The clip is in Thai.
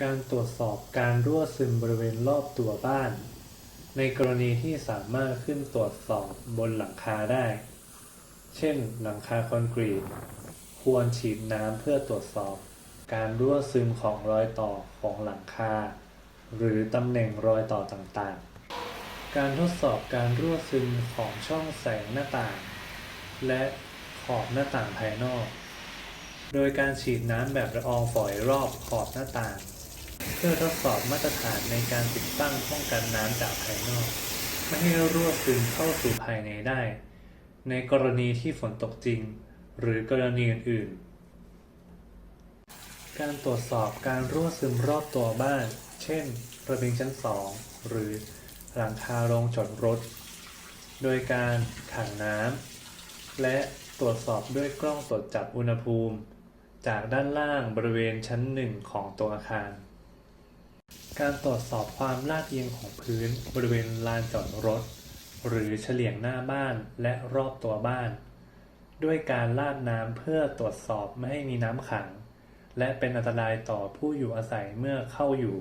การตรวจสอบการรั่วซึมบริเวณรอบตัวบ้าน ในกรณีที่สามารถขึ้นตรวจสอบบนหลังคาได้ เช่น หลังคาคอนกรีต ควรฉีดน้ำเพื่อตรวจสอบ การรั่วซึมของรอยต่อของหลังคา หรือตำแหน่งรอยต่อต่างๆ การทดสอบการรั่วซึมของช่องแสงหน้าต่าง และขอบหน้าต่างภายนอก โดยการฉีดน้ำแบบละอองฝอยรอบขอบหน้าต่าง เพื่อทดสอบมาตรฐานในการติดตั้งป้องกันน้ำจากภายนอก ไม่ให้รั่วซึมเข้าสู่ภายในได้ ในกรณีที่ฝนตกจริง หรือกรณีอื่นๆ การตรวจสอบการรั่วซึมรอบตัวบ้าน เช่น ระเบียงชั้นสองหรือหลังคาโรงจอดรถ โดยการขังน้ำและตรวจสอบด้วยกล้องตรวจจับอุณหภูมิ จากด้านล่างบริเวณชั้นหนึ่งของตัวอาคาร การตรวจสอบความลาดเอียงของพื้นบริเวณลานจอดรถ หรือเฉลียงหน้าบ้านและรอบตัวบ้าน ด้วยการลาดน้ำเพื่อตรวจสอบไม่ให้มีน้ำขัง และเป็นอันตรายต่อผู้อยู่อาศัยเมื่อเข้าอยู่